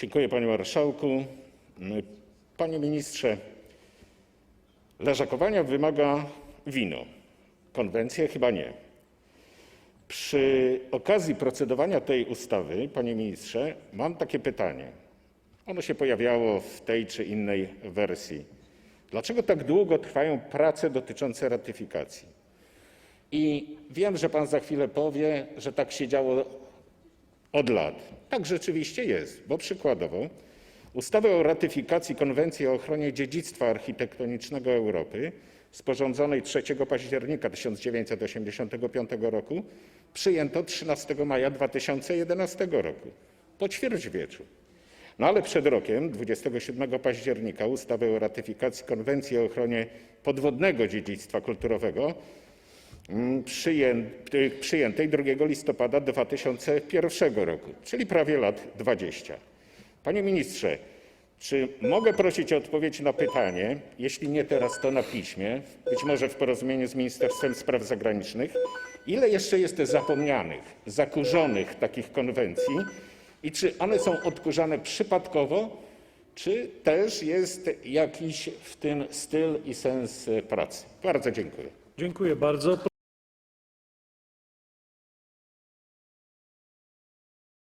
Dziękuję, panie marszałku. Panie ministrze, leżakowania wymaga wino, konwencja chyba nie. Przy okazji procedowania tej ustawy, panie ministrze, mam takie pytanie. Ono się pojawiało w tej czy innej wersji. Dlaczego tak długo trwają prace dotyczące ratyfikacji? I wiem, że pan za chwilę powie, że tak się działo od lat. Tak rzeczywiście jest, bo przykładowo ustawę o ratyfikacji Konwencji o ochronie dziedzictwa architektonicznego Europy, sporządzonej 3 października 1985 roku, przyjęto 13 maja 2011 roku, po ćwierćwieczu. Ale przed rokiem, 27 października, ustawę o ratyfikacji Konwencji o ochronie podwodnego dziedzictwa kulturowego przyjętej 2 listopada 2001 roku, czyli prawie lat 20. Panie ministrze, czy mogę prosić o odpowiedź na pytanie, jeśli nie teraz, to na piśmie, być może w porozumieniu z Ministerstwem Spraw Zagranicznych, ile jeszcze jest zapomnianych, zakurzonych takich konwencji i czy one są odkurzane przypadkowo, czy też jest jakiś w tym styl i sens pracy? Bardzo dziękuję. Dziękuję bardzo.